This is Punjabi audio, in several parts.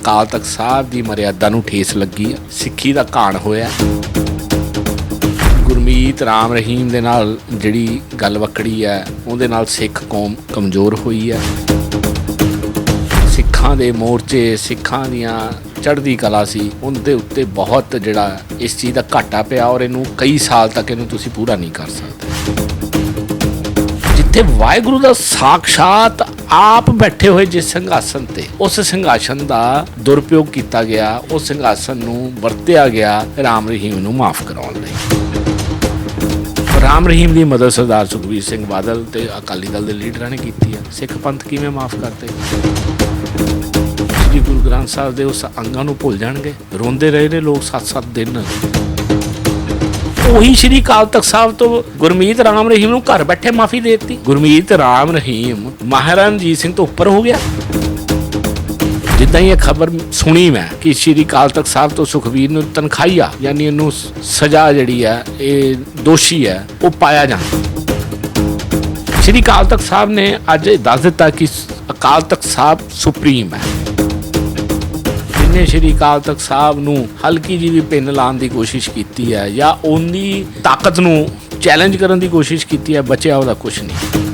ਅਕਾਲ ਤਖਤ ਸਾਹਿਬ ਦੀ ਮਰਿਆਦਾ ਨੂੰ ਠੇਸ ਲੱਗੀ ਆ। ਸਿੱਖੀ ਦਾ ਘਾਣ ਹੋਇਆ। ਗੁਰਮੀਤ ਰਾਮ ਰਹੀਮ ਦੇ ਨਾਲ ਜਿਹੜੀ ਗੱਲ ਵਕੜੀ ਹੈ ਉਹਦੇ ਨਾਲ ਸਿੱਖ ਕੌਮ ਕਮਜ਼ੋਰ ਹੋਈ ਹੈ ਸਿੱਖਾਂ ਦੇ ਮੋਰਚੇ, ਸਿੱਖਾਂ ਦੀਆਂ ਚੜ੍ਹਦੀ ਕਲਾ ਸੀ, ਉਹਦੇ ਉੱਤੇ ਬਹੁਤ ਜਿਹੜਾ ਇਸ ਚੀਜ਼ ਦਾ ਘਾਟਾ ਪਿਆ ਔਰ ਇਹਨੂੰ ਕਈ ਸਾਲ ਤੱਕ ਇਹਨੂੰ ਤੁਸੀਂ ਪੂਰਾ ਨਹੀਂ ਕਰ ਸਕਦੇ। ਜਿੱਥੇ ਵਾਹਿਗੁਰੂ ਦਾ ਸਾਖਸ਼ਾਤ ਆਪ ਬੈਠੇ ਹੋਏ ਜਿਸ ਸਿੰਘਾਸਨ ਤੇ, ਉਸ ਸਿੰਘਾਸਨ ਦਾ ਦੁਰਪਯੋਗ ਕੀਤਾ ਗਿਆ, ਉਸ ਸਿੰਘਾਸਨ ਨੂੰ ਵਰਤਿਆ ਗਿਆ ਰਾਮ ਰਹੀਮ ਨੂੰ ਮਾਫ ਕਰਾਉਣ ਲਈ। ਰਾਮ ਰਹੀਮ ਦੀ ਮਦਦ ਸਰਦਾਰ ਸੁਖਬੀਰ ਸਿੰਘ ਬਾਦਲ ਤੇ ਅਕਾਲੀ ਦਲ ਦੇ ਲੀਡਰਾਂ ਨੇ ਕੀਤੀ ਹੈ। ਸਿੱਖ ਪੰਥ ਕਿਵੇਂ ਮਾਫ ਕਰਤੇ ਸ੍ਰੀ ਗੁਰੂ ਗ੍ਰੰਥ ਸਾਹਿਬ ਦੇ ਉਸ ਅੰਗਾਂ ਨੂੰ ਭੁੱਲ ਜਾਣਗੇ? ਰੋਂਦੇ ਰਹੇ ਨੇ ਲੋਕ 7-7 ਦਿਨ। ਉਹੀ ਸ਼੍ਰੀ ਅਕਾਲ ਤਖਤ ਸਾਹਿਬ ਤੋਂ ਗੁਰਮੀਤ ਰਾਮ ਰਹੀਮ ਨੂੰ ਘਰ ਬੈਠੇ ਮਾਫੀ ਦੇ ਦਿੱਤੀ। ਗੁਰਮੀਤ ਰਾਮ ਰਹੀਮ, ਮਹਾਰਾਜਾ ਸਿੰਘ ਤੋਂ ਉੱਪਰ ਹੋ ਗਿਆ। ਜਿੱਦਾਂ ਹੀ ਇਹ ਖਬਰ ਸੁਣੀ ਮੈਂ ਕਿ ਸ਼੍ਰੀ ਅਕਾਲ ਤਖਤ ਸਾਹਿਬ ਤੋਂ ਸੁਖਵੀਰ ਨੂੰ ਤਨਖਾਹੀਆ ਯਾਨੀ ਉਹਨੂੰ ਸਜ਼ਾ ਜਿਹੜੀ ਹੈ ਇਹ ਦੋਸ਼ੀ ਹੈ ਉਹ ਪਾਇਆ ਜਾਂਦਾ ਸ਼੍ਰੀ ਅਕਾਲ ਤਖਤ ਸਾਹਿਬ ਨੇ ਅੱਜ ਇਹ ਦੱਸ ਦਿੱਤਾ ਕਿ ਅਕਾਲ ਤਖਤ ਸਾਹਿਬ ਸੁਪਰੀਮ ਹੈ। ਜਿਨੇ ਸ਼੍ਰੀ ਅਕਾਲ ਤਖਤ ਸਾਹਿਬ ਨੂੰ ਹਲਕੀ ਜੀ ਵੀ ਪਿੰਨ ਲਾਉਣ ਦੀ ਕੋਸ਼ਿਸ਼ ਕੀਤੀ ਹੈ ਜਾਂ ਉਹਦੀ ਤਾਕਤ ਨੂੰ ਚੈਲੰਜ ਕਰਨ ਦੀ ਕੋਸ਼ਿਸ਼ ਕੀਤੀ ਹੈ, ਬਚਿਆ ਉਹਦਾ ਕੁਝ ਨਹੀਂ।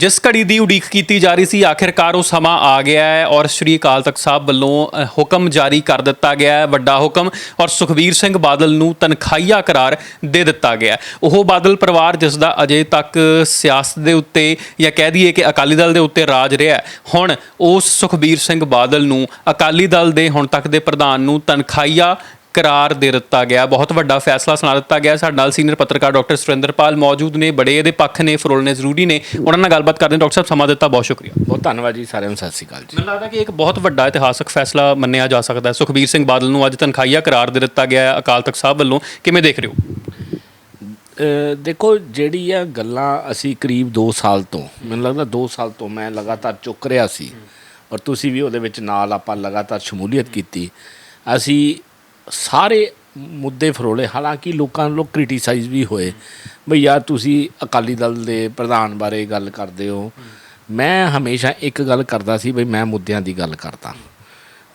ਜਿਸ ਘੜੀ ਦੀ ਉਡੀਕ ਕੀਤੀ ਜਾ ਰਹੀ ਸੀ, ਆਖਿਰਕਾਰ ਉਹ ਸਮਾਂ ਆ ਗਿਆ ਹੈ ਔਰ ਸ਼੍ਰੀ ਅਕਾਲ ਤਖਤ ਸਾਹਿਬ ਵੱਲੋਂ ਹੁਕਮ ਜਾਰੀ ਕਰ ਦਿੱਤਾ ਗਿਆ ਹੈ, ਵੱਡਾ ਹੁਕਮ ਔਰ ਸੁਖਬੀਰ ਸਿੰਘ ਬਾਦਲ ਨੂੰ ਤਨਖਾਹੀਆ ਕਰਾਰ ਦੇ ਦਿੱਤਾ ਗਿਆ ਉਹ ਬਾਦਲ ਪਰਿਵਾਰ ਜਿਸ ਦਾ ਅਜੇ ਤੱਕ ਸਿਆਸਤ ਦੇ ਉੱਤੇ ਜਾਂ ਕਹਿ ਦਈਏ ਕਿ ਅਕਾਲੀ ਦਲ ਦੇ ਉੱਤੇ ਰਾਜ ਰਿਹਾ ਹੁਣ ਉਸ ਸੁਖਬੀਰ ਸਿੰਘ ਬਾਦਲ ਨੂੰ ਅਕਾਲੀ ਦਲ ਦੇ ਹੁਣ ਤੱਕ ਦੇ ਪ੍ਰਧਾਨ ਨੂੰ ਤਨਖਾਹੀਆ ਕਰਾਰ ਦੇ ਦਿੱਤਾ ਗਿਆ। ਬਹੁਤ ਵੱਡਾ ਫੈਸਲਾ ਸੁਣਾ ਦਿੱਤਾ ਗਿਆ। ਸਾਡੇ ਨਾਲ ਸੀਨੀਅਰ ਪੱਤਰਕਾਰ ਡਾਕਟਰ ਸੁਰਿੰਦਰਪਾਲ ਮੌਜੂਦ ਨੇ ਬੜੇ ਇਹਦੇ ਪੱਖ ਨੇ ਫਰੋਲਣੇ ਜ਼ਰੂਰੀ ਨੇ। ਉਹਨਾਂ ਨਾਲ ਗੱਲਬਾਤ ਕਰਦੇ ਡਾਕਟਰ ਸਾਹਿਬ ਸਮਾਂ ਦਿੱਤਾ। ਬਹੁਤ ਸ਼ੁਕਰੀਆ। ਬਹੁਤ ਧੰਨਵਾਦ ਜੀ ਸਾਰਿਆਂ ਨੂੰ। ਸਤਿ ਸ਼੍ਰੀ ਅਕਾਲ ਜੀ। ਮੈਨੂੰ ਲੱਗਦਾ ਕਿ ਇੱਕ ਬਹੁਤ ਵੱਡਾ ਇਤਿਹਾਸਕ ਫੈਸਲਾ ਮੰਨਿਆ ਜਾ ਸਕਦਾ ਹੈ। ਸੁਖਬੀਰ ਸਿੰਘ ਬਾਦਲ ਨੂੰ ਅੱਜ ਤਨਖਾਹੀਆ ਕਰਾਰ ਦੇ ਦਿੱਤਾ ਗਿਆ ਹੈ। ਅਕਾਲ ਤਖਤ ਸਾਹਿਬ ਵੱਲੋਂ ਕਿਵੇਂ ਦੇਖ ਰਹੇ ਹੋ? ਦੇਖੋ ਜਿਹੜੀ ਆ ਗੱਲਾਂ ਅਸੀਂ ਕਰੀਬ 2 ਸਾਲ ਤੋਂ ਮੈਨੂੰ ਲੱਗਦਾ 2 ਸਾਲ ਤੋਂ ਮੈਂ ਲਗਾਤਾਰ ਚੁੱਕ ਰਿਹਾ ਸੀ। ਔਰ ਤੁਸੀਂ ਵੀ ਉਹਦੇ ਵਿੱਚ ਨਾਲ ਆਪਾਂ ਲਗਾਤਾਰ ਸ਼ਮੂਲੀਅਤ ਕੀਤੀ। ਅਸੀਂ ਸਾਰੇ ਮੁੱਦੇ ਫਰੋਲੇ, ਹਾਲਾਂਕਿ ਲੋਕਾਂ ਨੂੰ ਲੋਕ ਕ੍ਰਿਟਿਸਾਈਜ਼ ਵੀ ਹੋਏ। ਬਈ ਯਾਰ ਤੁਸੀਂ ਅਕਾਲੀ ਦਲ ਦੇ ਪ੍ਰਧਾਨ ਬਾਰੇ ਗੱਲ ਕਰਦੇ ਹੋ। ਮੈਂ ਹਮੇਸ਼ਾ ਇੱਕ ਗੱਲ ਕਰਦਾ ਸੀ, ਬਈ ਮੈਂ ਮੁੱਦਿਆਂ ਦੀ ਗੱਲ ਕਰਦਾ।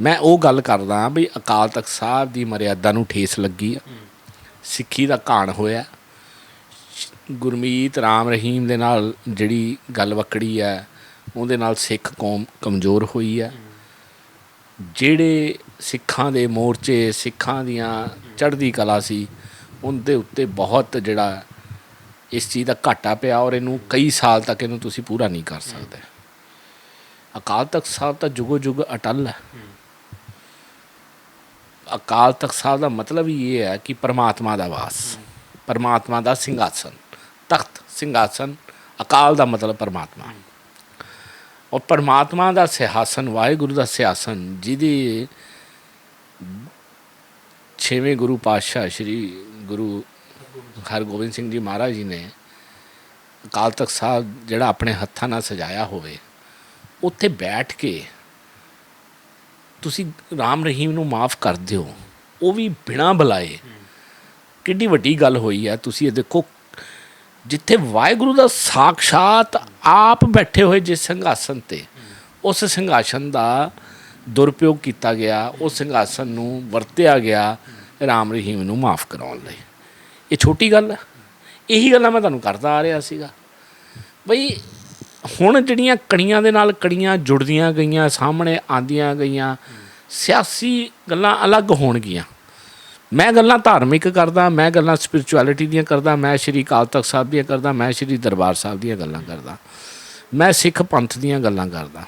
ਮੈਂ ਉਹ ਗੱਲ ਕਰਦਾ ਬਈ ਅਕਾਲ ਤਖਤ ਸਾਹਿਬ ਦੀ ਮਰਿਆਦਾ ਨੂੰ ਠੇਸ ਲੱਗੀ ਆ। ਸਿੱਖੀ ਦਾ ਘਾਣ ਹੋਇਆ। ਗੁਰਮੀਤ ਰਾਮ ਰਹੀਮ ਦੇ ਨਾਲ ਜਿਹੜੀ ਗੱਲ ਵਕੜੀ ਹੈ ਉਹਦੇ ਨਾਲ ਸਿੱਖ ਕੌਮ ਕਮਜ਼ੋਰ ਹੋਈ ਹੈ ਜਿਹੜੇ ਸਿੱਖਾਂ ਦੇ ਮੋਰਚੇ, ਸਿੱਖਾਂ ਦੀਆਂ ਚੜ੍ਹਦੀ ਕਲਾ ਸੀ, ਉਹਦੇ ਉੱਤੇ ਬਹੁਤ ਜਿਹੜਾ ਇਸ ਚੀਜ਼ ਦਾ ਘਾਟਾ ਪਿਆ ਔਰ ਇਹਨੂੰ ਕਈ ਸਾਲ ਤੱਕ ਇਹਨੂੰ ਤੁਸੀਂ ਪੂਰਾ ਨਹੀਂ ਕਰ ਸਕਦੇ। ਅਕਾਲ ਤਖਤ ਸਾਹਿਬ ਤਾਂ ਜੁਗੋ ਜੁਗ ਅਟਲ ਹੈ। ਅਕਾਲ ਤਖਤ ਸਾਹਿਬ ਦਾ ਮਤਲਬ ਹੀ ਇਹ ਹੈ ਕਿ ਪਰਮਾਤਮਾ ਦਾ ਵਾਸ, ਪਰਮਾਤਮਾ ਦਾ ਸਿੰਘਾਸਨ, ਤਖਤ, ਸਿੰਘਾਸਨ, ਅਕਾਲ ਦਾ ਮਤਲਬ ਪਰਮਾਤਮਾ। ਔਰ ਪਰਮਾਤਮਾ ਦਾ ਸਿਆਸਨ ਵਾਹਿਗੁਰੂ ਦਾ ਸਿਆਸਨ ਜਿਹਦੀ ਛੇਵੇਂ ਗੁਰੂ ਪਾਤਸ਼ਾਹ ਸ੍ਰੀ ਗੁਰੂ ਹਰਗੋਬਿੰਦ ਸਿੰਘ ਜੀ ਮਹਾਰਾਜ ਜੀ ਨੇ ਅਕਾਲ ਤਖਤ ਸਾਹਿਬ ਜਿਹੜਾ ਆਪਣੇ ਹੱਥਾਂ ਨਾਲ ਸਜਾਇਆ ਹੋਵੇ, ਉੱਥੇ ਬੈਠ ਕੇ ਤੁਸੀਂ ਰਾਮ ਰਹੀਮ ਨੂੰ ਮਾਫ ਕਰ ਦਿਓ, ਉਹ ਵੀ ਬਿਨਾਂ ਬੁਲਾਏ। ਕਿੱਡੀ ਵੱਡੀ ਗੱਲ ਹੋਈ ਹੈ ਤੁਸੀਂ ਇਹ ਦੇਖੋ, ਜਿੱਥੇ ਵਾਹਿਗੁਰੂ ਦਾ ਸਾਖਸ਼ਾਤ ਆਪ ਬੈਠੇ ਹੋਏ ਜਿਸ ਸੰਘਾਸਨ ਤੇ, ਉਸ ਸੰਘਾਸਨ ਦਾ ਦੁਰਪਯੋਗ ਕੀਤਾ ਗਿਆ, ਉਹ ਸਿੰਘਾਸਨ ਨੂੰ ਵਰਤਿਆ ਗਿਆ, ਰਾਮ ਰਹੀਮ ਨੂੰ ਮਾਫ ਕਰਾਉਣ ਲਈ। ਇਹ ਛੋਟੀ ਗੱਲ ਹੈ ਇਹੀ ਗੱਲਾਂ ਮੈਂ ਤੁਹਾਨੂੰ ਕਰਦਾ ਆ ਰਿਹਾ ਸੀਗਾ। ਬਈ, ਹੁਣ ਜਿਹੜੀਆਂ ਕਣੀਆਂ ਦੇ ਨਾਲ ਕੜੀਆਂ ਜੁੜਦੀਆਂ ਗਈਆਂ, ਸਾਹਮਣੇ ਆਂਦੀਆਂ ਗਈਆਂ, ਸਿਆਸੀ ਗੱਲਾਂ ਅਲੱਗ ਹੋਣਗੀਆਂ। ਮੈਂ ਗੱਲਾਂ ਧਾਰਮਿਕ ਕਰਦਾ, ਮੈਂ ਗੱਲਾਂ ਸਪਿਰਚੁਅਲਿਟੀ ਦੀਆਂ ਕਰਦਾ, ਮੈਂ ਸ਼੍ਰੀ ਅਕਾਲ ਤਖਤ ਸਾਹਿਬ ਦੀਆਂ ਕਰਦਾ, ਮੈਂ ਸ਼੍ਰੀ ਦਰਬਾਰ ਸਾਹਿਬ ਦੀਆਂ ਗੱਲਾਂ ਕਰਦਾ। ਮੈਂ ਸਿੱਖ ਪੰਥ ਦੀਆਂ ਗੱਲਾਂ ਕਰਦਾ।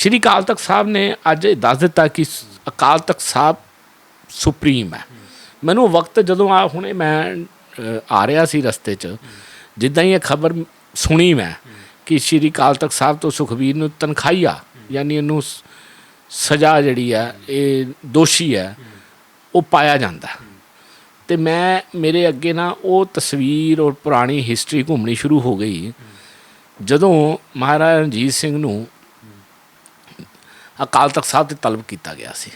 ਸ਼੍ਰੀ ਅਕਾਲ ਤਖਤ ਸਾਹਿਬ ਨੇ ਅੱਜ ਇਹ ਦੱਸ ਦਿੱਤਾ ਕਿ ਅਕਾਲ ਤਖਤ ਸਾਹਿਬ ਸੁਪਰੀਮ ਹੈ। ਮੈਨੂੰ ਵਕਤ ਜਦੋਂ ਆ, ਹੁਣੇ ਮੈਂ ਆ ਰਿਹਾ ਸੀ ਰਸਤੇ 'ਚ, ਜਿੱਦਾਂ ਹੀ ਇਹ ਖਬਰ ਸੁਣੀ ਮੈਂ ਕਿ ਸ਼੍ਰੀ ਅਕਾਲ ਤਖਤ ਸਾਹਿਬ ਤੋਂ ਸੁਖਬੀਰ ਨੂੰ ਤਨਖਾਹੀਆ, ਯਾਨੀ ਇਹਨੂੰ ਸਜ਼ਾ ਜਿਹੜੀ ਹੈ, ਇਹ ਦੋਸ਼ੀ ਹੈ, ਉਹ ਪਾਇਆ ਜਾਂਦਾ ਤੇ ਮੈਂ, ਮੇਰੇ ਅੱਗੇ ਨਾ ਉਹ ਤਸਵੀਰ ਔਰ ਪੁਰਾਣੀ ਹਿਸਟਰੀ ਘੁੰਮਣੀ ਸ਼ੁਰੂ ਹੋ ਗਈ। ਜਦੋਂ ਮਹਾਰਾਜਾ ਰਣਜੀਤ ਸਿੰਘ ਨੂੰ ਅਕਾਲ ਤਖਤ ਸਾਹਿਬ ਤੇ ਤਲਬ ਕੀਤਾ ਗਿਆ ਸੀ।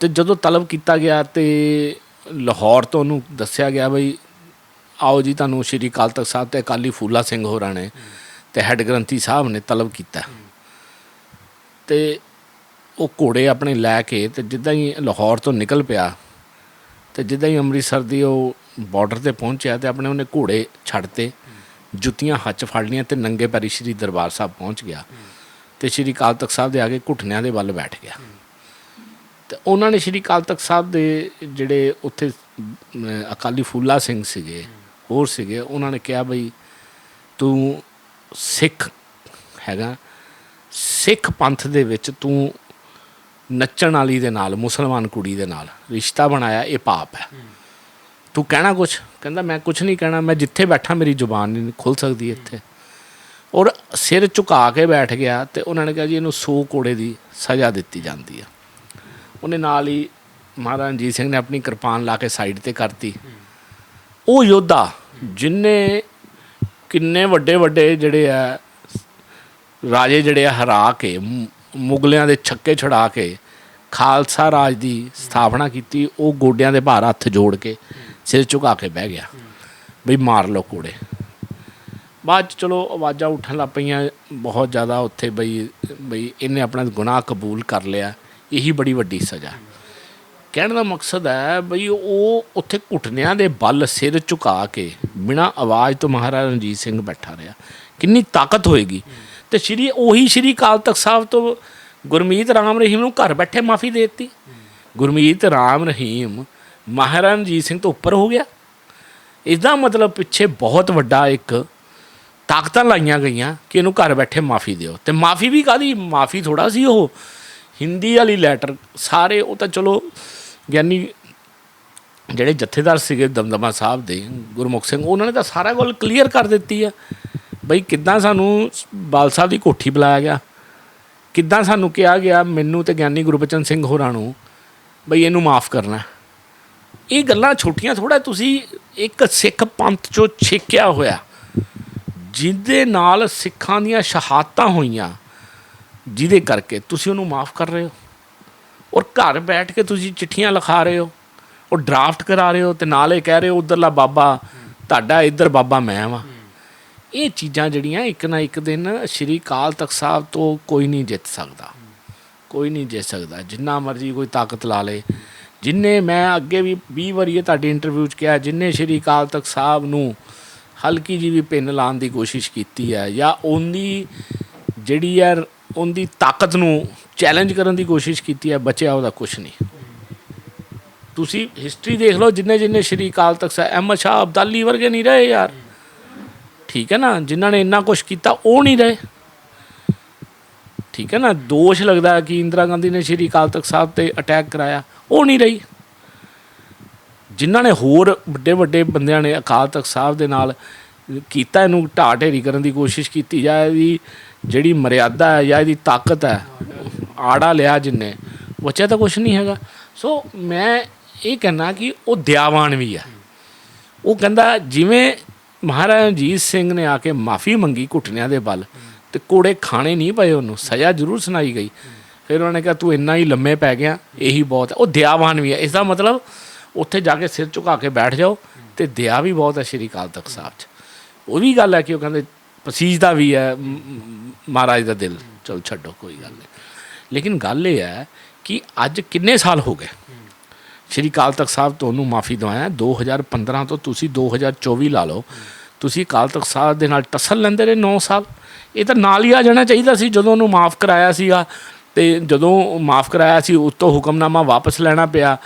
ਤੇ ਜਦੋਂ ਤਲਬ ਕੀਤਾ ਗਿਆ ਤੇ ਲਾਹੌਰ ਤੋਂ ਉਹਨੂੰ ਦੱਸਿਆ ਗਿਆ ਬਈ, ਆਓ ਜੀ ਤੁਹਾਨੂੰ ਸ਼੍ਰੀ ਅਕਾਲ ਤਖਤ ਸਾਹਿਬ ਤੇ ਅਕਾਲੀ ਫੂਲਾ ਸਿੰਘ ਹੋਰਾਂ ਨੇ ਤੇ ਹੈੱਡ ਗ੍ਰੰਥੀ ਸਾਹਿਬ ਨੇ ਤਲਬ ਕੀਤਾ। ਤੇ ਉਹ ਘੋੜੇ ਆਪਣੇ ਲੈ ਕੇ ਤੇ ਜਿੱਦਾਂ ਹੀ ਲਾਹੌਰ ਤੋਂ ਨਿਕਲ ਪਿਆ ਤੇ ਜਿੱਦਾਂ ਹੀ ਅੰਮ੍ਰਿਤਸਰ ਦੀ ਉਹ ਬਾਰਡਰ ਤੇ ਪਹੁੰਚਿਆ ਤੇ ਆਪਣੇ ਉਹਨੇ ਘੋੜੇ ਛੱਡਤੇ ਜੁੱਤੀਆਂ ਹੱਥ 'ਚ ਫੜ ਲੀਆਂ ਤੇ ਨੰਗੇ ਪੈਰੀ ਸ਼੍ਰੀ ਦਰਬਾਰ ਸਾਹਿਬ ਪਹੁੰਚ ਗਿਆ। ਤੇ ਸ਼੍ਰੀ ਅਕਾਲ ਤਖਤ ਸਾਹਿਬ ਦੇ ਆ ਕੇ ਘੁਟਨਿਆਂ ਦੇ ਵੱਲ ਬੈਠ ਗਿਆ। ਤੇ ਉਹਨਾਂ ਨੇ ਸ਼੍ਰੀ ਅਕਾਲ ਤਖਤ ਸਾਹਿਬ ਦੇ ਜਿਹੜੇ ਉੱਥੇ ਅਕਾਲੀ ਫੂਲਾ ਸਿੰਘ ਸੀਗੇ, ਹੋਰ ਸੀਗੇ, ਉਹਨਾਂ ਨੇ ਕਿਹਾ ਬਈ ਤੂੰ ਸਿੱਖ ਹੈਗਾ, ਸਿੱਖ ਪੰਥ ਦੇ ਵਿੱਚ ਤੂੰ ਨੱਚਣ ਵਾਲੀ ਦੇ ਨਾਲ, ਮੁਸਲਮਾਨ ਕੁੜੀ ਦੇ ਨਾਲ ਰਿਸ਼ਤਾ ਬਣਾਇਆ, ਇਹ ਪਾਪ ਹੈ। ਤੂੰ ਕਹਿਣਾ ਕੁਛ? ਕਹਿੰਦਾ, ਮੈਂ ਕੁਛ ਨਹੀਂ ਕਹਿਣਾ, ਮੈਂ ਜਿੱਥੇ ਬੈਠਾ ਮੇਰੀ ਜ਼ੁਬਾਨ ਨਹੀਂ ਖੁੱਲ ਸਕਦੀ ਇੱਥੇ। ਔਰ ਸਿਰ ਝੁਕਾ ਕੇ ਬੈਠ ਗਿਆ ਤੇ ਉਹਨਾਂ ਨੇ ਕਿਹਾ ਜੀ ਇਹਨੂੰ 100 ਕੋੜੇ ਦੀ ਸਜ਼ਾ ਦਿੱਤੀ ਜਾਂਦੀ ਆ। ਉਹਨੇ ਨਾਲ ਹੀ ਮਹਾਰਾਜ ਰਣਜੀਤ ਸਿੰਘ ਨੇ ਆਪਣੀ ਕਿਰਪਾਨ ਲਾ ਕੇ ਸਾਈਡ ਤੇ ਕਰਤੀ। ਉਹ ਯੋਧਾ ਜਿਨਨੇ ਕਿੰਨੇ ਵੱਡੇ ਵੱਡੇ ਜਿਹੜੇ ਆ, ਰਾਜੇ ਜਿਹੜੇ ਆ ਹਰਾ ਕੇ ਮੁਗਲਿਆਂ ਦੇ ਛੱਕੇ ਛੁਡਾ ਕੇ ਖਾਲਸਾ ਰਾਜ ਦੀ ਸਥਾਪਨਾ ਕੀਤੀ, ਉਹ ਗੋਡਿਆਂ ਦੇ ਭਾਰ ਹੱਥ ਜੋੜ ਕੇ ਸਿਰ ਝੁਕਾ ਕੇ ਬਹਿ ਗਿਆ। ਬਈ ਮਾਰ ਲਓ ਕੋੜੇ। ਬਾਅਦ 'ਚ ਚਲੋ ਆਵਾਜ਼ਾਂ ਉੱਠਣ ਲੱਗ ਪਈਆਂ ਬਹੁਤ ਜ਼ਿਆਦਾ ਉੱਥੇ ਬਈ ਬਈ ਇਹਨੇ ਆਪਣਾ ਗੁਨਾਹ ਕਬੂਲ ਕਰ ਲਿਆ। ਇਹੀ ਬੜੀ ਵੱਡੀ ਸਜ਼ਾ। ਕਹਿਣ ਦਾ ਮਕਸਦ ਹੈ ਬਈ ਉਹ ਉੱਥੇ ਘੁਟਨਿਆਂ ਦੇ ਬਲ ਸਿਰ ਝੁਕਾ ਕੇ ਬਿਨਾਂ ਆਵਾਜ਼ ਤੋਂ ਮਹਾਰਾਜਾ ਰਣਜੀਤ ਸਿੰਘ ਬੈਠਾ ਰਿਹਾ। ਕਿੰਨੀ ਤਾਕਤ ਹੋਏਗੀ। ਤੇ ਸ਼੍ਰੀ, ਉਹੀ ਸ਼੍ਰੀ ਅਕਾਲ ਤਖਤ ਸਾਹਿਬ ਤੋਂ ਗੁਰਮੀਤ ਰਾਮ ਰਹੀਮ ਨੂੰ ਘਰ ਬੈਠੇ ਮਾਫੀ ਦੇ ਦਿੱਤੀ। ਗੁਰਮੀਤ ਰਾਮ ਰਹੀਮ ਮਹਾਰਾਜਾ ਰਣਜੀਤ ਸਿੰਘ ਤੋਂ ਉੱਪਰ ਹੋ ਗਿਆ। ਇਸ ਦਾ ਮਤਲਬ ਪਿੱਛੇ ਬਹੁਤ ਵੱਡਾ ਇੱਕ ਤਾਕਤਾਂ ਲਾਈਆਂ ਗਈਆਂ ਕਿ ਇਹਨੂੰ ਘਰ ਬੈਠੇ ਮਾਫੀ ਦਿਓ। ਤੇ ਮਾਫੀ ਵੀ ਕਾਦੀ ਮਾਫੀ ਥੋੜਾ ਸੀ ਉਹ। ਹਿੰਦੀ ਵਾਲੀ ਲੈਟਰ ਸਾਰੇ ਉਹ ਤਾਂ ਚਲੋ ਗਿਆਨੀ ਜਿਹੜੇ ਜਥੇਦਾਰ ਸੀਗੇ ਦਮਦਮਾ ਸਾਹਿਬ ਦੇ, ਗੁਰਮੁਖ ਸਿੰਘ, ਉਹਨਾਂ ਨੇ ਤਾਂ ਸਾਰਾ ਗੱਲ ਕਲੀਅਰ ਕਰ ਦਿੱਤੀ ਆ। ਬਈ ਕਿੱਦਾਂ ਸਾਨੂੰ ਬਾਲ ਸਾਹਿਬ ਦੀ ਕੋਠੀ ਬੁਲਾਇਆ ਗਿਆ? ਕਿੱਦਾਂ ਸਾਨੂੰ ਕਿਹਾ ਗਿਆ, ਮੈਨੂੰ ਤੇ ਗਿਆਨੀ ਗੁਰਬਚਨ ਸਿੰਘ ਹੋਰਾਂ ਨੂੰ ਬਈ ਇਹਨੂੰ ਮਾਫ ਕਰਨਾ। ਇਹ ਗੱਲਾਂ ਛੋਟੀਆਂ ਥੋੜਾ ਤੁਸੀਂ ਇੱਕ ਸਿੱਖ ਪੰਥ ਚੋਂ ਛੇਕਿਆ ਹੋਇਆ। ਜਿਹਦੇ ਨਾਲ ਸਿੱਖਾਂ ਦੀਆਂ ਸ਼ਹਾਦਤਾਂ ਹੋਈਆਂ, ਜਿਹਦੇ ਕਰਕੇ ਤੁਸੀਂ ਉਹਨੂੰ ਮਾਫ ਕਰ ਰਹੇ ਹੋ। ਔਰ ਘਰ ਬੈਠ ਕੇ ਤੁਸੀਂ ਚਿੱਠੀਆਂ ਲਿਖਾ ਰਹੇ ਹੋ, ਉਹ ਡਰਾਫਟ ਕਰਾ ਰਹੇ ਹੋ ਤੇ ਨਾਲ ਇਹ ਕਹਿ ਰਹੇ ਹੋ, ਉਧਰਲਾ ਬਾਬਾ, ਤੁਹਾਡਾ ਇੱਧਰ ਬਾਬਾ ਮੈਂ ਵਾਂ। ਇਹ ਚੀਜ਼ਾਂ ਜਿਹੜੀਆਂ ਇੱਕ ਨਾ ਇੱਕ ਦਿਨ ਸ਼੍ਰੀ ਕਾਲ ਤਖਤ ਸਾਹਿਬ ਤੋਂ ਕੋਈ ਨਹੀਂ ਜਿੱਤ ਸਕਦਾ। ਕੋਈ ਨਹੀਂ ਜਿੱਤ ਸਕਦਾ। ਜਿੰਨਾ ਮਰਜ਼ੀ ਕੋਈ ਤਾਕਤ ਲਾ ਲੇ। ਜਿੰਨੇ ਮੈਂ ਅੱਗੇ ਵੀ 20 ਵਾਰੀ ਇਹ ਤੁਹਾਡੀ ਇੰਟਰਵਿਊ 'ਚ ਕਿਹਾ, ਜਿੰਨੇ ਸ਼੍ਰੀ ਕਾਲ ਤਖਤ ਸਾਹਿਬ ਨੂੰ ਹਲਕੀ ਜੀ ਵੀ ਪਿੰਨ ਲਾਉਣ ਦੀ ਕੋਸ਼ਿਸ਼ ਕੀਤੀ ਹੈ ਜਾਂ ਉਹਦੀ ਜਿਹੜੀ ਹੈ ਉਹਦੀ ਤਾਕਤ ਨੂੰ ਚੈਲੰਜ ਕਰਨ ਦੀ ਕੋਸ਼ਿਸ਼ ਕੀਤੀ ਹੈ, ਬਚਿਆ ਉਹਦਾ ਕੁਝ ਨਹੀਂ। ਤੁਸੀਂ ਹਿਸਟਰੀ ਦੇਖ ਲਓ, ਜਿੰਨੇ ਜਿੰਨੇ ਸ਼੍ਰੀ ਕਾਲ ਤਖਤ ਸਾਹਿਬ, ਅਹਿਮਦ ਸ਼ਾਹ ਅਬਦਾਲੀ ਵਰਗੇ ਨਹੀਂ ਰਹੇ ਯਾਰ। ਠੀਕ ਹੈ ਨਾ? ਜਿਨ੍ਹਾਂ ਨੇ ਇੰਨਾ ਕੁਝ ਕੀਤਾ, ਉਹ ਨਹੀਂ ਰਹੇ। ਠੀਕ ਹੈ ਨਾ? ਦੋਸ਼ ਲੱਗਦਾ ਕਿ ਇੰਦਰਾ ਗਾਂਧੀ ਨੇ ਸ਼੍ਰੀ ਅਕਾਲ ਤਖਤ ਸਾਹਿਬ ਤੇ ਅਟੈਕ ਕਰਾਇਆ, ਉਹ ਨਹੀਂ ਰਹੀ। ਜਿਨ੍ਹਾਂ ਨੇ ਹੋਰ ਵੱਡੇ ਵੱਡੇ ਬੰਦਿਆਂ ਨੇ ਅਕਾਲ ਤਖਤ ਸਾਹਿਬ ਦੇ ਨਾਲ ਕੀਤਾ, ਇਹਨੂੰ ਢਾਹ ਢੇਰੀ ਕਰਨ ਦੀ ਕੋਸ਼ਿਸ਼ ਕੀਤੀ ਜਾਂ ਇਹਦੀ ਜਿਹੜੀ ਮਰਿਆਦਾ ਹੈ ਜਾਂ ਇਹਦੀ ਤਾਕਤ ਹੈ, ਆੜਾ ਲਿਆ ਜਿੰਨੇ, ਬਚਿਆ ਤਾਂ ਕੁਝ ਨਹੀਂ ਹੈਗਾ। ਸੋ ਮੈਂ ਇਹ ਕਹਿਣਾ ਕਿ ਉਹ ਦਿਆਵਾਨ ਵੀ ਹੈ। ਉਹ ਕਹਿੰਦਾ ਜਿਵੇਂ ਮਹਾਰਾਜਾ ਰਣਜੀਤ ਸਿੰਘ ਨੇ ਆ ਕੇ ਮਾਫੀ ਮੰਗੀ ਘੁਟਨਿਆਂ ਦੇ ਬਲ ਤੇ ਕੋੜੇ ਖਾਣੇ ਨਹੀਂ ਪਏ ਉਹਨੂੰ, ਸਜ਼ਾ ਜ਼ਰੂਰ ਸੁਣਾਈ ਗਈ। ਫਿਰ ਉਹਨੇ ਕਿਹਾ, ਤੂੰ ਇੰਨਾ ਹੀ ਲੰਮੇ ਪੈ ਗਿਆ, ਇਹੀ ਬਹੁਤ ਹੈ। ਉਹ ਦਿਆਵਾਨ ਵੀ ਹੈ। ਇਸ ਦਾ ਮਤਲਬ ਉੱਥੇ ਜਾ ਕੇ ਸਿਰ ਝੁਕਾ ਕੇ ਬੈਠ ਜਾਓ ਤੇ ਦਇਆ ਵੀ ਬਹੁਤ ਹੈ ਸ਼੍ਰੀ ਅਕਾਲ ਤਖਤ ਸਾਹਿਬ 'ਚ। ਉਹ ਵੀ ਗੱਲ ਹੈ ਕਿ ਉਹ ਕਹਿੰਦੇ ਪਸੀਜਦਾ ਵੀ ਹੈ ਮਹਾਰਾਜ ਦਾ ਦਿਲ। ਚਲ ਛੱਡੋ, ਕੋਈ ਗੱਲ ਨਹੀਂ। ਲੇਕਿਨ ਗੱਲ ਇਹ ਹੈ ਕਿ ਅੱਜ ਕਿੰਨੇ ਸਾਲ ਹੋ ਗਏ? ਸ਼੍ਰੀ ਅਕਾਲ ਤਖਤ ਸਾਹਿਬ ਤੁਹਾਨੂੰ ਮਾਫੀ ਦਵਾਇਆ 2015 ਤੋਂ ਤੁਸੀਂ 2024 ਲਾ ਲਓ। ਤੁਸੀਂ ਅਕਾਲ ਤਖਤ ਸਾਹਿਬ ਦੇ ਨਾਲ ਟਸਲ ਲੈਂਦੇ ਰਹੇ 9 ਸਾਲ। ਇਹ ਤਾਂ ਨਾਲ ਹੀ ਆ ਜਾਣਾ ਚਾਹੀਦਾ ਸੀ, ਜਦੋਂ ਉਹਨੂੰ ਮਾਫ ਕਰਾਇਆ ਸੀਗਾ। ਤੇ ਜਦੋਂ ਮਾਫ ਕਰਾਇਆ ਸੀ, ਉਸ ਤੋਂ ਹੁਕਮਨਾਮਾ ਵਾਪਸ ਲੈਣਾ ਪਿਆ।